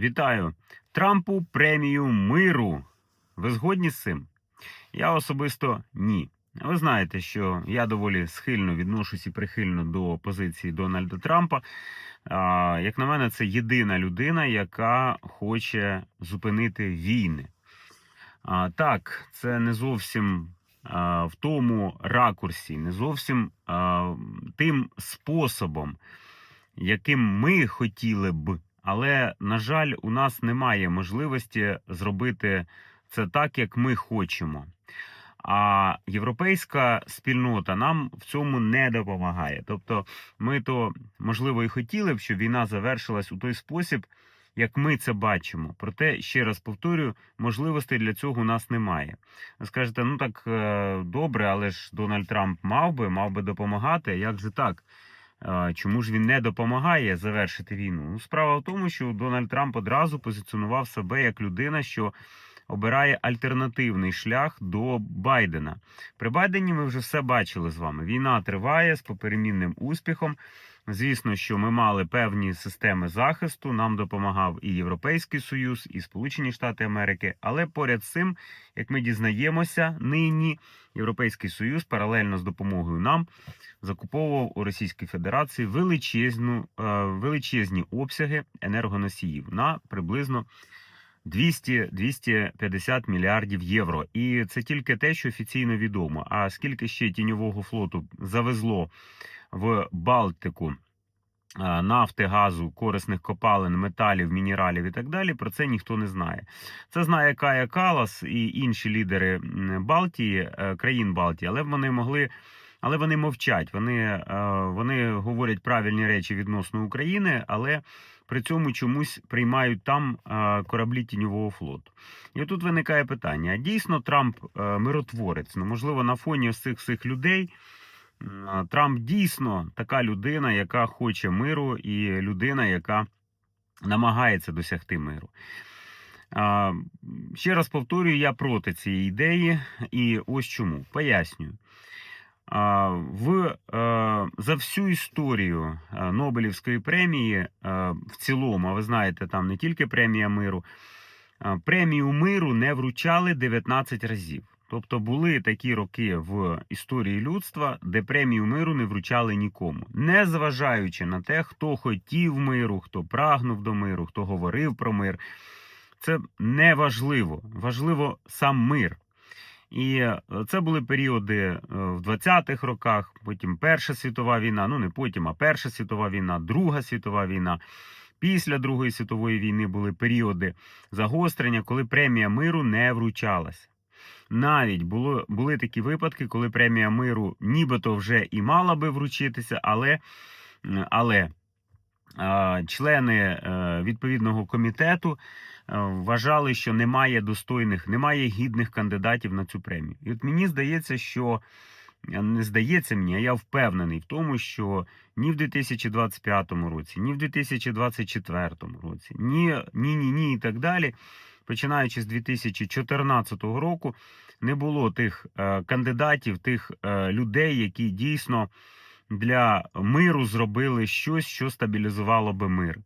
Вітаю! Трампу премію миру. Ви згодні з цим? Я особисто ні. Ви знаєте, що я доволі схильно відношусь і прихильно до позиції Дональда Трампа. Як на мене, це єдина людина, яка хоче зупинити війни. Так, це не зовсім в тому ракурсі, не зовсім тим способом, яким ми хотіли б. Але, на жаль, у нас немає можливості зробити це так, як ми хочемо. А європейська спільнота нам в цьому не допомагає. Тобто, ми то можливо і хотіли б, щоб війна завершилась у той спосіб, як ми це бачимо. Проте, ще раз повторюю, можливостей для цього у нас немає. Ви скажете, ну так е, добре, але ж Дональд Трамп мав би мав би допомагати. Як же так? Чому ж він не допомагає завершити війну? Ну, справа в тому, що Дональд Трамп одразу позиціонував себе як людина, що обирає альтернативний шлях до Байдена. При Байдені ми вже все бачили з вами. Війна триває з поперемінним успіхом. Звісно, що ми мали певні системи захисту. Нам допомагав і Європейський Союз, і Сполучені Штати Америки. Але поряд з цим, як ми дізнаємося, нині Європейський Союз паралельно з допомогою нам закуповував у Російській Федерації величезну, е, величезні обсяги енергоносіїв на приблизно 200-250 мільярдів євро. І це тільки те, що офіційно відомо. А скільки ще тіньового флоту завезло в Балтику нафти, газу, корисних копалин, металів, мінералів і так далі, про це ніхто не знає. Це знає Кая Калас і інші лідери Балтії, е, країн Балтії, але вони могли. Але вони мовчать, вони, е, вони говорять правильні речі відносно України, але при цьому чомусь приймають там е, кораблі тіньового флоту. І тут виникає питання: дійсно Трамп миротворець? Ну, можливо, на фоні ось цих всіх людей Трамп дійсно така людина, яка хоче миру, і людина, яка намагається досягти миру. Ще раз повторюю, я проти цієї ідеї, і ось чому пояснюю. В е, за всю історію е, Нобелівської премії е, в цілому, а ви знаєте, там не тільки премія миру, премію миру не вручали 19 разів. Тобто були такі роки в історії людства, де премію миру не вручали нікому, не зважаючи на те, хто хотів миру, хто прагнув до миру, хто говорив про мир. Це не важливо. Важливо сам мир. І е, це були періоди е, в 20-х роках, потім Перша світова війна, ну не потім, а Перша світова війна, Друга світова війна. Після Другої світової війни були періоди загострення, коли премія миру не вручалася. Навіть було, були такі випадки, коли премія миру нібито вже і мала би вручитися, але, але члени е, відповідного комітету е, вважали, що немає достойних, немає гідних кандидатів на цю премію. І от мені здається, що е, не здається мені, а я впевнений в тому, що ні в 2025 році, ні в 2024 році, ні, ні, ні, ні і так далі. Починаючи з 2014 року, не було тих е, кандидатів, тих е, людей, які дійсно для миру зробили щось, що стабілізувало би мир.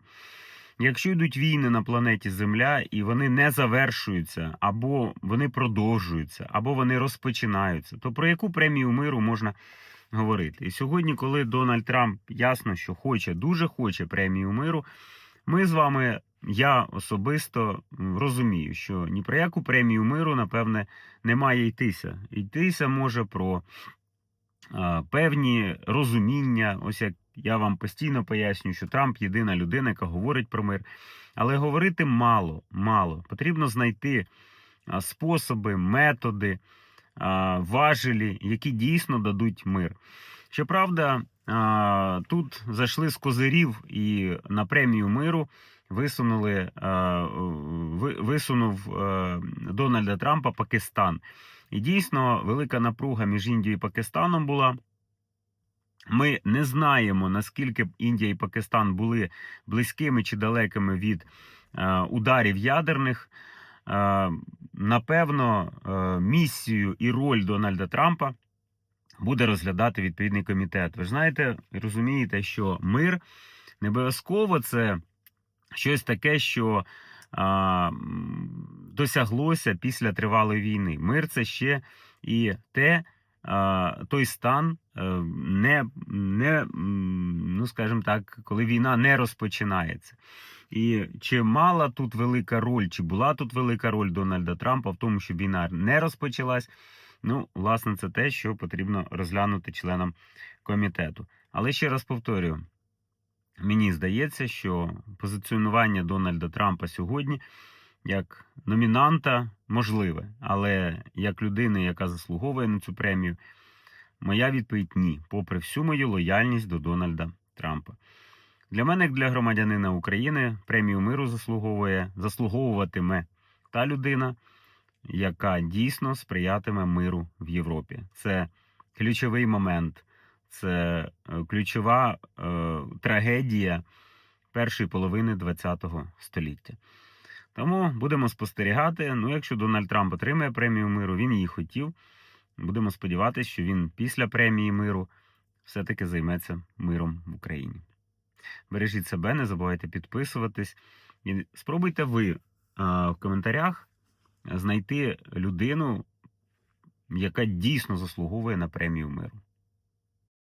Якщо йдуть війни на планеті Земля і вони не завершуються, або вони продовжуються, або вони розпочинаються, то про яку премію миру можна говорити? І сьогодні, коли Дональд Трамп ясно, що хоче, дуже хоче премію миру, ми з вами, я особисто розумію, що ні про яку премію миру, напевне, не має йтися. Йтися може про а, певні розуміння. Ось як я вам постійно пояснюю, що Трамп єдина людина, яка говорить про мир. Але говорити мало, мало. Потрібно знайти способи, методи, а, важелі, які дійсно дадуть мир. Щоправда, а, тут зайшли з козирів і на премію миру висунули, висунув е, Дональда Трампа Пакистан. І дійсно велика напруга між Індією і Пакистаном була. Ми не знаємо, наскільки Індія і Пакистан були близькими чи далекими від е, ударів ядерних. Е, напевно, е, місію і роль Дональда Трампа буде розглядати відповідний комітет. Ви ж знаєте розумієте, що мир не обов'язково це щось таке, що а, досяглося після тривалої війни. Мир це ще і те, а, той стан е, не, не ну скажімо так, коли війна не розпочинається. І чи мала тут велика роль, чи була тут велика роль Дональда Трампа в тому, що війна не розпочалась? Ну, власне, це те, що потрібно розглянути членам комітету. Але ще раз повторюю: мені здається, що позиціонування Дональда Трампа сьогодні як номінанта можливе, але як людини, яка заслуговує на цю премію, моя відповідь ні, попри всю мою лояльність до Дональда Трампа. Для мене, як для громадянина України, премію миру заслуговує, заслуговуватиме та людина, яка дійсно сприятиме миру в Європі. Це ключовий момент, це е, ключова е, трагедія першої половини ХХ століття. Тому будемо спостерігати. Ну, якщо Дональд Трамп отримає премію миру, він її хотів. Будемо сподіватися, що він після премії миру все-таки займеться миром в Україні. Бережіть себе, не забувайте підписуватись. І спробуйте ви а, в коментарях знайти людину, яка дійсно заслуговує на премію миру.